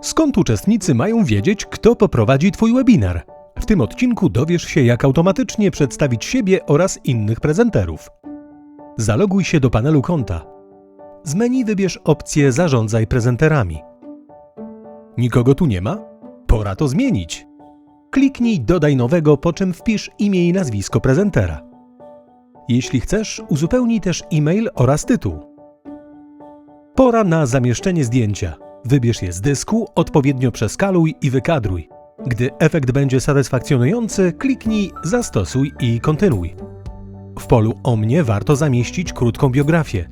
Skąd uczestnicy mają wiedzieć, kto poprowadzi Twój webinar? W tym odcinku dowiesz się, jak automatycznie przedstawić siebie oraz innych prezenterów. Zaloguj się do panelu konta. Z menu wybierz opcję Zarządzaj prezenterami. Nikogo tu nie ma? Pora to zmienić. Kliknij Dodaj nowego, po czym wpisz imię i nazwisko prezentera. Jeśli chcesz, uzupełnij też e-mail oraz tytuł. Pora na zamieszczenie zdjęcia. Wybierz je z dysku, odpowiednio przeskaluj i wykadruj. Gdy efekt będzie satysfakcjonujący, kliknij Zastosuj i kontynuuj. W polu O mnie warto zamieścić krótką biografię.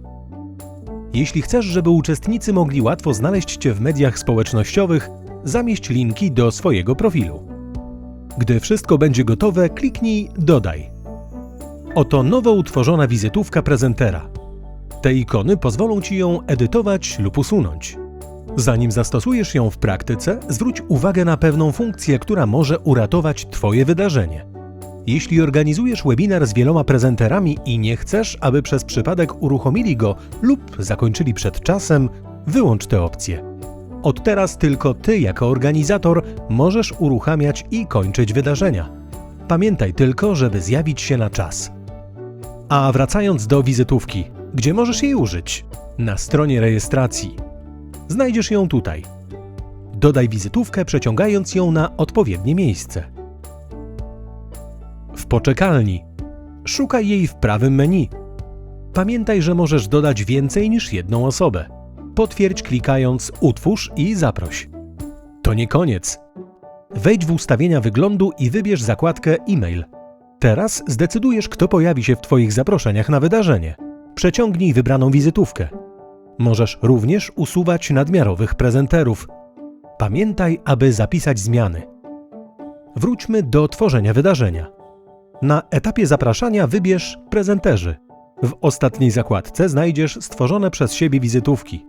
Jeśli chcesz, żeby uczestnicy mogli łatwo znaleźć Cię w mediach społecznościowych, zamieść linki do swojego profilu. Gdy wszystko będzie gotowe, kliknij Dodaj. Oto nowo utworzona wizytówka prezentera. Te ikony pozwolą Ci ją edytować lub usunąć. Zanim zastosujesz ją w praktyce, zwróć uwagę na pewną funkcję, która może uratować Twoje wydarzenie. Jeśli organizujesz webinar z wieloma prezenterami i nie chcesz, aby przez przypadek uruchomili go lub zakończyli przed czasem, wyłącz tę opcję. Od teraz tylko Ty, jako organizator, możesz uruchamiać i kończyć wydarzenia. Pamiętaj tylko, żeby zjawić się na czas. A wracając do wizytówki, gdzie możesz jej użyć? Na stronie rejestracji. Znajdziesz ją tutaj. Dodaj wizytówkę, przeciągając ją na odpowiednie miejsce. W poczekalni. Szukaj jej w prawym menu. Pamiętaj, że możesz dodać więcej niż jedną osobę. Potwierdź klikając Utwórz i zaproś. To nie koniec. Wejdź w ustawienia wyglądu i wybierz zakładkę e-mail. Teraz zdecydujesz, kto pojawi się w Twoich zaproszeniach na wydarzenie. Przeciągnij wybraną wizytówkę. Możesz również usuwać nadmiarowych prezenterów. Pamiętaj, aby zapisać zmiany. Wróćmy do tworzenia wydarzenia. Na etapie zapraszania wybierz prezenterzy. W ostatniej zakładce znajdziesz stworzone przez siebie wizytówki.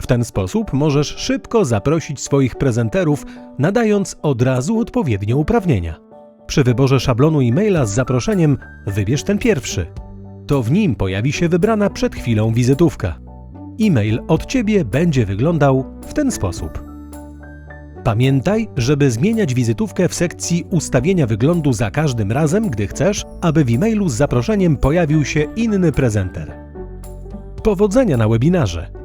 W ten sposób możesz szybko zaprosić swoich prezenterów, nadając od razu odpowiednie uprawnienia. Przy wyborze szablonu e-maila z zaproszeniem wybierz ten pierwszy. To w nim pojawi się wybrana przed chwilą wizytówka. E-mail od Ciebie będzie wyglądał w ten sposób. Pamiętaj, żeby zmieniać wizytówkę w sekcji ustawienia wyglądu za każdym razem, gdy chcesz, aby w e-mailu z zaproszeniem pojawił się inny prezenter. Powodzenia na webinarze!